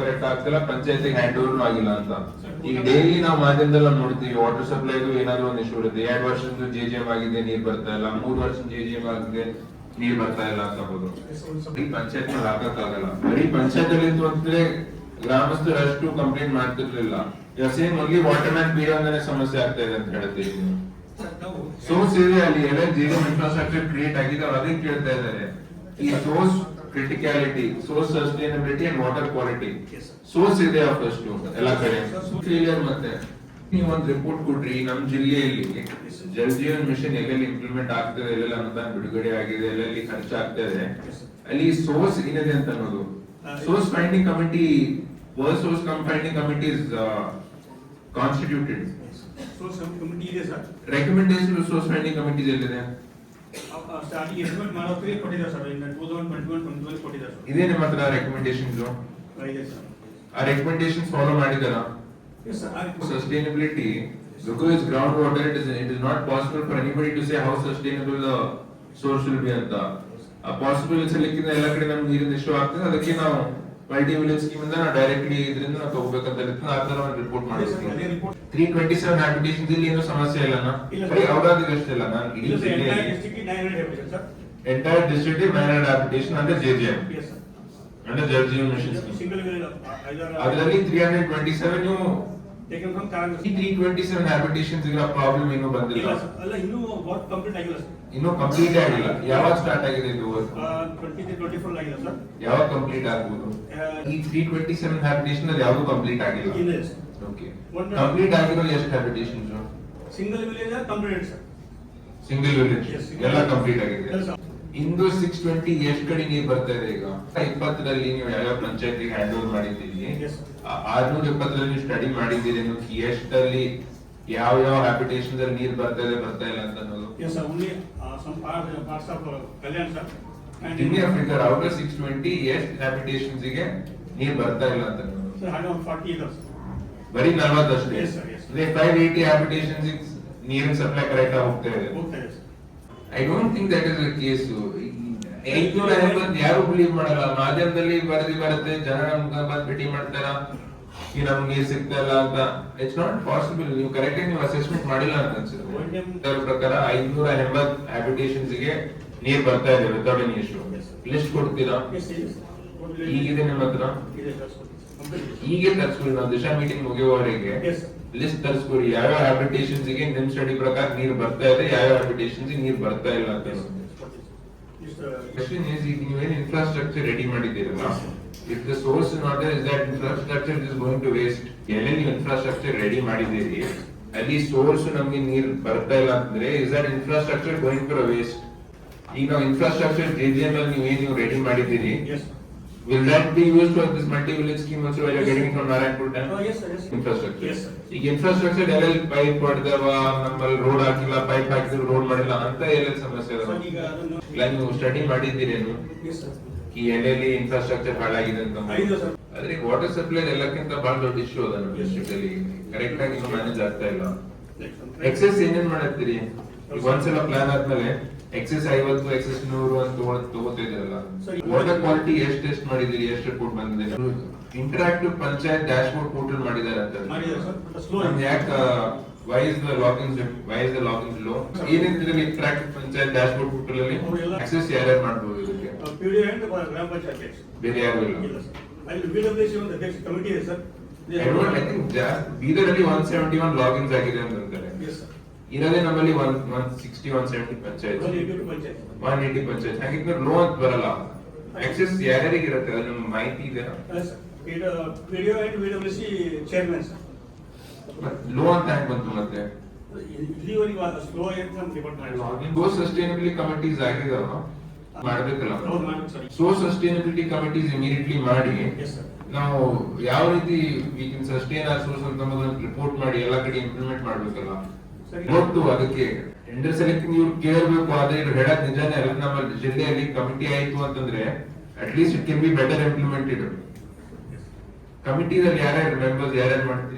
Correct ಆಗ್ತಿಲ್ಲ, ಪಂಚಾಯತಿಗೆ hand over ಆಗಿಲ್ಲ ಅಂತ. ಈಗ ಡೈಲಿ ನಾವು ಮಾಧ್ಯಮದಲ್ಲಿ ನೋಡ್ತೀವಿ ವಾಟರ್ ಸಪ್ಲೈಗೂ ಏನಾದ್ರು ಒಂದು ಇಶ್ಯೂ ಇರುತ್ತೆ ಎರಡು ವರ್ಷದ ಜೆ ಜಿ ಎಂ ಆಗಿದೆ, ನೀರ್ ಬರ್ತಾ ಇಲ್ಲ. ಮೂರ್ ವರ್ಷ ಜೆ ಜಿ ಎಂ ಆಗಿದೆ, ನೀರ್ ಬರ್ತಾ ಇಲ್ಲ ಅಂತ ಬರೀ ಪಂಚಾಯತ್ ಹಾಕಕ್ ಆಗಲ್ಲ. ಬರೀ ಪಂಚಾಯತ್ ಅಲ್ಲಿ ಅಂತಂದ್ರೆ ಗ್ರಾಮಸ್ಥರು ಅಷ್ಟು ಕಂಪ್ಲೇಂಟ್ ಮಾಡ್ತಿರ್ಲಿಲ್ಲ ಸೇಮ್ ವಾಟರ್ ಮ್ಯಾನ್ ಒಂದನೇ ಸಮಸ್ಯೆ ಆಗ್ತಾ ಇದೆ ಅಂತ ಹೇಳ್ತೀವಿ ಸೋರ್ಸ್ ಇದೆ ಅಲ್ಲಿ, ಎಲ್ಲ ಜೀರೋ ಇನ್ಫ್ರಾಸ್ಟ್ರಕ್ಚರ್ ಕ್ರಿಯೇಟ್ ಆಗಿದೆ, ಅವ್ರು ಅದಕ್ಕೆ ಕೇಳ್ತಾ ಇದ್ದಾರೆ. ಈ source criticality source sustainability and water quality source ಇದೆ ಫಸ್ಟ್ ಎಲ್ಲ ಕಡೆ. ಫೇಲಿಯರ್ ಮತ್ತೆ. ನೀವು ಒಂದು ರಿಪೋರ್ಟ್ ಕೊಡ್ರಿ ನಮ್ಮ ಜಿಲ್ಲೆಯಲ್ಲಿ ಜಲ್ ಜೀವನ್ ಮಿಷನ್ ಎಲ್ಲೆಲ್ಲಿ ಇಂಪ್ಲಿಮೆಂಟ್ ಆಗ್ತದೆ ಎಲ್ಲೆಲ್ಲ ಅನುದಾನ ಬಿಡುಗಡೆ ಆಗಿದೆ ಎಲ್ಲೆಲ್ಲಿ ಖರ್ಚಾಗ್ತದೆ ಅಲ್ಲಿ ಸೋರ್ಸ್ ಏನಿದೆ ಅಂತ ಅನ್ನೋದು. Source finding committee world source finding committee is constituted recommendation source finding committees ಎಲ್ಲಿದೆ? ಸ್ಟಾರ್ಟಿಂಗ್ ಎಸ್ಟಿಮೇಟ್ ಮಾಡೋಕೆ ಕೊಟ್ಟಿದ್ದಾರೆ ಸರ್ ಇನ್ನು two thousand twenty one twenty one ಕೊಟ್ಟಿದ್ದಾರೆ ಸರ್ ಇದೇ ನಿಮ್ಮ ಹತ್ರ ರೆಕಮೆಂಡೇಶನ್ಸ್ ಇದೆ ಸರ್ ಆ recommendations follow ಮಾಡಿದಾರಾ sustainability because groundwater. It is it is not possible for anybody to say how sustainable the source will be ಅಂತ. ಆ possible ಎಲ್ಲ ಕಡೆ ನಮ್ಗೆ ನೀರಿನ ಇಶ್ಯೂ ಆಗ್ತದೆ. ಅದಕ್ಕೆ ನಾವು ಮಲ್ಟಿ ಮಿಲಿಯನ್ ಸ್ಕೀಮ್ ಇಂದ ನಾವು ಡೈರೆಕ್ಟ್ಲಿ ಇದರಿಂದ ನಾವು ತಗೋಬೇಕಂತ ಇರುತ್ತೆ ಆ ತರ ಒಂದು ರಿಪೋರ್ಟ್ ಮಾಡಿಸ್ತೀನಿ ತ್ರೀ ಟ್ವೆಂಟಿ ಸೆವೆನ್ ಅಪ್ಲಿಕೇಶನ್ ಇಲ್ಲಿ ಏನು ಸಮಸ್ಯೆ ಇಲ್ಲ. ಬರೀ ಔರಾದಿಗೆ ಅಷ್ಟೇ ಇಲ್ಲ ನಾನು ಇಡೀ entire district nine hundred application nine ಅಂದ್ರೆ ಜೆ ಜೆ ಎಂ ಅಂದ್ರೆ ಜಲ್ ಜೀವನ್ ಮಿಷನ್ ಸ್ಕೀಮ್ ಅದರಲ್ಲಿ ತ್ರೀ ಹಂಡ್ರೆಡ್ ಟ್ವೆಂಟಿ ಸೆವೆನ್ ನೀವು ಈ ತ್ರೀ ಟ್ವೆಂಟಿ ಸೆವೆನ್ ಹ್ಯಾಬಿಟೇಷನ್ಸ್ ಇರೋ ಪ್ರಾಬ್ಲಮ್ ಏನೂ ಬಂದಿಲ್ಲ ಅಲ್ಲ ಇನ್ನು ವರ್ಕ್ ಕಂಪ್ಲೀಟ್ ಆಗಿಲ್ಲ ಸರ್ ಇನ್ನೂ ಕಂಪ್ಲೀಟ್ ಆಗಿಲ್ಲ. ಯಾವಾಗ ಸ್ಟಾರ್ಟ್ ಆಗಿದೆ ಇದು ವರ್ಕ್ ಟ್ವೆಂಟಿ ಟ್ವೆಂಟಿ ಫೋರ್ ಆಗಿಲ್ಲ ಸರ್ ಯಾವಾಗ ಕಂಪ್ಲೀಟ್ ಆಗ್ಬೋದು? ಈ ತ್ರೀ ಟ್ವೆಂಟಿ ಸೆವೆನ್ ಹ್ಯಾಬಿಟೇಷನ್ ಅಲ್ಲಿ ಯಾವುದು ಕಂಪ್ಲೀಟ್ ಆಗಿಲ್ಲ? ಇಲ್ಲ ಓಕೆ ಕಂಪ್ಲೀಟ್ ಆಗಿರೋ ಎಷ್ಟು habitations single village complete sir single village ಎಲ್ಲ ಕಂಪ್ಲೀಟ್ ಆಗಿದೆ. ಇಂದು ಸಿಕ್ಸ್ ಟ್ವೆಂಟಿ ಎಷ್ಟ್ ಕಡೆ ನೀರ್ ಬರ್ತಾ ಇದೆ ಈಗ? ಇಪ್ಪತ್ತರಲ್ಲಿ ನೀವು ಯಾವ ಪಂಚಾಯತಿಗೆ ಹ್ಯಾಂಡ್ ಓವರ್ ಮಾಡಿದ್ದೀರಿ ಆರ್ನೂರ ಎಪ್ಪತ್ತರಲ್ಲಿ ನೀವು ಸ್ಟಡಿ ಮಾಡಿದ್ದೀರಿ ಎಷ್ಟರಲ್ಲಿ ಎಷ್ಟಲ್ಲಿ ಯಾವ ಯಾವ ಹ್ಯಾಬಿಟೇಷನ್ ಅಲ್ಲಿ ನೀರ್ ಬರ್ತಾ ಇದೆ ಬರ್ತಾ ಇಲ್ಲ ಅಂತ ಅನ್ನೋದು? Yes, sir. Only uh, some part, parts of uh, Kalyan, sir. And give me a figure out of six twenty ಎಷ್ಟ್ ಹ್ಯಾಬಿಟೇಷನ್ಸ್ಗೆ ನೀರ್ ಬರ್ತಾ ಇಲ್ಲ ಅಂತ ಬರೀ ನಲ್ವತ್ತಷ್ಟು? ಫೈವ್ ಏಯ್ಟಿ ಹ್ಯಾಬಿಟೇಷನ್ಸ್ ನೀರಿನ ಸಪ್ಲೈ ಕರೆಕ್ಟ್ ಆಗಿ ಹೋಗ್ತಾ ಇದೆ. I don't think that is case ಐದ್ನೂರ ಎಂಬತ್ತು ಯಾರು ಬಿಲೀವ್ ಮಾಡಲ್ಲ. ಮಾಧ್ಯಮದಲ್ಲಿ ವರದಿ ಬರುತ್ತೆ ಜನ ನಮ್ಗೆ ಬಂದು ಭೇಟಿ ಮಾಡ್ತಾರ? ಈ ನಮ್ಗೆ ನೀರ್ ಸಿಗ್ತಾ ಇಲ್ಲ ಅಂತ. ಇಟ್ಸ್ ನಾಟ್ ಪಾಸಿಬಲ್ ನೀವು ಕರೆಕ್ಟ್ ನೀವು ಅಸೆಸ್ಮೆಂಟ್ ಮಾಡಿಲ್ಲ ಅಂತ ಅನ್ಸುತ್ತೆ. ಪ್ರಕಾರ ಐದ್ನೂರ ಎಂಬತ್ ಹ್ಯಾಬಿಟೇಷನ್ಸ್ಗೆ ನೀರ್ ಬರ್ತಾ ಇದೆ ವಿತೌಟ್ ಎನಿ ಇಶ್ಯೂ ಲಿಸ್ಟ್ ಕೊಡ್ತೀರಾ? ಈಗಿದೆ ನಿಮ್ಮ ಹತ್ರ? sir. ತರಿಸ್ಕೊಡಿ ನಾವು ದಿಶಾ ಮೀಟಿಂಗ್ ಮುಗಿಯುವವರೆಗೆ. ಲಿಸ್ಟ್ ತರಿಸ್ಕೊಡಿ ಯಾವ್ಯಾವ ಹ್ಯಾಬಿಟೇಷನ್ಸ್ಗೆ ನಿಮ್ ಸ್ಟಡಿ ಪ್ರಕಾರ ನೀರ್ ಬರ್ತಾ ಇದೆ ಯಾವ್ಯಾವ ಹ್ಯಾಬಿಟೇಷನ್ಸ್ ನೀರ್ ಬರ್ತಾ ಇಲ್ಲ ಅಂತ ಕ್ವಶನ್ ಇಸ್ ಈಗ ನೀವೇನ್ infrastructure ready ಮಾಡಿದ್ದೀರಲ್ಲ if the source not is that infrastructure is going to waste ಎಲ್ಲೆಲ್ಲಿ ಇನ್ಫ್ರಾಸ್ಟ್ರಕ್ಚರ್ ರೆಡಿ ಮಾಡಿದ್ದೀರಿ? ಅಲ್ಲಿ ಸೋರ್ಸ್ ನಮ್ಗೆ ನೀರ್ ಬರ್ತಾ ಇಲ್ಲ ಅಂದ್ರೆ is that infrastructure going to waste ಈಗ ನಾವು ಇನ್ಫ್ರಾಸ್ಟ್ರಕ್ಚರ್ ಜೆಜಿಎಂ ಅಲ್ಲಿ ನೀವೇನ್ ನೀವು ರೆಡಿ ಮಾಡಿದ್ದೀರಿ? Will that be use for this multi village scheme also well getting from Narayanapura dam Oh, yes, sir, yes. sir. Infrastructure Yes, sir. ಈಗ infrastructure ಎಲ್ಲೆಲ್ಲಿ pipe ಹೊಡೆದವ ನಮ್ಮಲ್ಲಿ ರೋಡ್ ಹಾಕಿಲ್ಲ ಪೈಪ್ ಹಾಕಿದ್ರು ರೋಡ್ ಮಾಡಿಲ್ಲ ಅಂತ ಎಲ್ಲೆಲ್ಲಿ ಸಮಸ್ಯೆ ಅದ ಈಗ ಅದನ್ನು- ಇಲ್ಲ ನೀವು ಸ್ಟಡಿ ಮಾಡಿದ್ದೀರೇನು Yes, sir. ಈ ಎಲ್ಲೆಲ್ಲಿ ಇನ್ಫ್ರಾಸ್ಟ್ರಕ್ಚರ್ ಹಾಳಾಗಿದೆ ಅಂತ ಆಗಿದೆ sir. ಆದ್ರೆ ವಾಟರ್ ಸಪ್ಲೈ ಎಲ್ಲಕ್ಕಿಂತ ಬಹಳ ದೊಡ್ಡ ಇಶ್ಯೂ ಅದ ನಮ್ಮ ಡಿಸ್ಟ್ರಿಕ್ಟ್ ಅಲ್ಲಿ ಕರೆಕ್ಟ್ ಆಗಿ ಮ್ಯಾನೇಜ್ ಆಗ್ತಾ ಇಲ್ಲ Like ಏನೇನ್ ಮಾಡತ್ತೀರಿ ಈಗ ಒಂದ್ಸಲ ಪ್ಲಾನ್ ಆದ್ಮೇಲೆ ಎಕ್ಸೆಸ್ ಐವತ್ತು ಎಕ್ಸೆಸ್ ನೂರು ಅಂತ ತಗೋತಿದ್ರಲ್ಲ ತಗೋತಾ ಇದ್ದೀರಲ್ಲ ಸರಿ. ವಾಟರ್ ಕ್ವಾಲಿಟಿ ಎಷ್ಟು ಟೆಸ್ಟ್ ಮಾಡಿದಿರಿ ಎಷ್ಟು ರಿಪೋರ್ಟ್ ಬಂದಿದೆ interactive panchayat dashboard portal ಮಾಡಿದ್ದಾರೆ ಅಂತ ಮಾಡಿದ್ದಾರೆ. ಯಾಕೆ why is the login why is the login low ಏನಿದ್ರೆ interactive panchayat dashboard portal ಅಲ್ಲಿ ಆಕ್ಸೆಸ್ ಯಾರ್ಯಾರು ಮಾಡ್ಬೋದು ಇದಕ್ಕೆ. ಬೇರೆ ಯಾರು ಇಲ್ಲ sir. ಅಲ್ಲಿ ಒನ್ ಸೆವೆಂಟಿ ಒನ್ ಲಾಗಿನ್ಸ್ ಆಗಿದೆ ಅಂತ ಅಂತಾರೆ. ಇರೋದೇ ನಮ್ಮಲ್ಲಿ one one sixty one seventy panchayat. One eighty panchayat. ಹಾಗಿದ್ರೆ ಲೋ ಅಂತ ಬರಲ್ಲ. ಆಕ್ಸೆಸ್ ಯಾರ್ಯಾರಿಗೆ ಇರುತ್ತೆ ಅದು ನಿಮ್ಗೆ ಮಾಹಿತಿ ಇದೆ BWC ಲೋ ಅಂತ ಹೆಂಗ್ ಬಂತು ಮತ್ತೆ? ಸೋ ಸಸ್ಟೈನಬಿಲಿಟಿ ಕಮಿಟೀಸ್ ಆಗಿದಾವ. ಮಾಡ್ಬೇಕಲ್ಲ. ಸೋ ಸಸ್ಟೈನಬಿಲಿಟಿ ಕಮಿಟೀಸ್ ಇಮಿಡಿಯೇಟ್ಲಿ ಮಾಡಿ. ನಾವು ಯಾವ ರೀತಿ we can sustain our source ಅಂತ ರಿಪೋರ್ಟ್ ಮಾಡಿ ಎಲ್ಲ ಕಡೆ ಇಂಪ್ಲಿಮೆಂಟ್ ಮಾಡ್ಬೇಕಲ್ಲ. ಗೊತ್ತು ಅದಕ್ಕೆ ಟೆಂಡರ್ ಸೆಲೆಕ್ಟಿಂಗ್ ಇವ್ರು ಕೇಳಬೇಕು ಆದ್ರೆ ಇವ್ರು ಹೇಳೋದ್ ನಿಜಾನೇ ಅಲ್ಲ. ನಮ್ಮ ಜಿಲ್ಲೆಯಲ್ಲಿ ಕಮಿಟಿ ಆಯ್ತು ಅಂತಂದ್ರೆ at least it can be better implemented ಕಮಿಟಿದಲ್ಲಿ ಯಾರ್ಯಾರು ಮೆಂಬರ್ಸ್ ಯಾರ್ಯಾರು ಮಾಡ್ತೀವಿ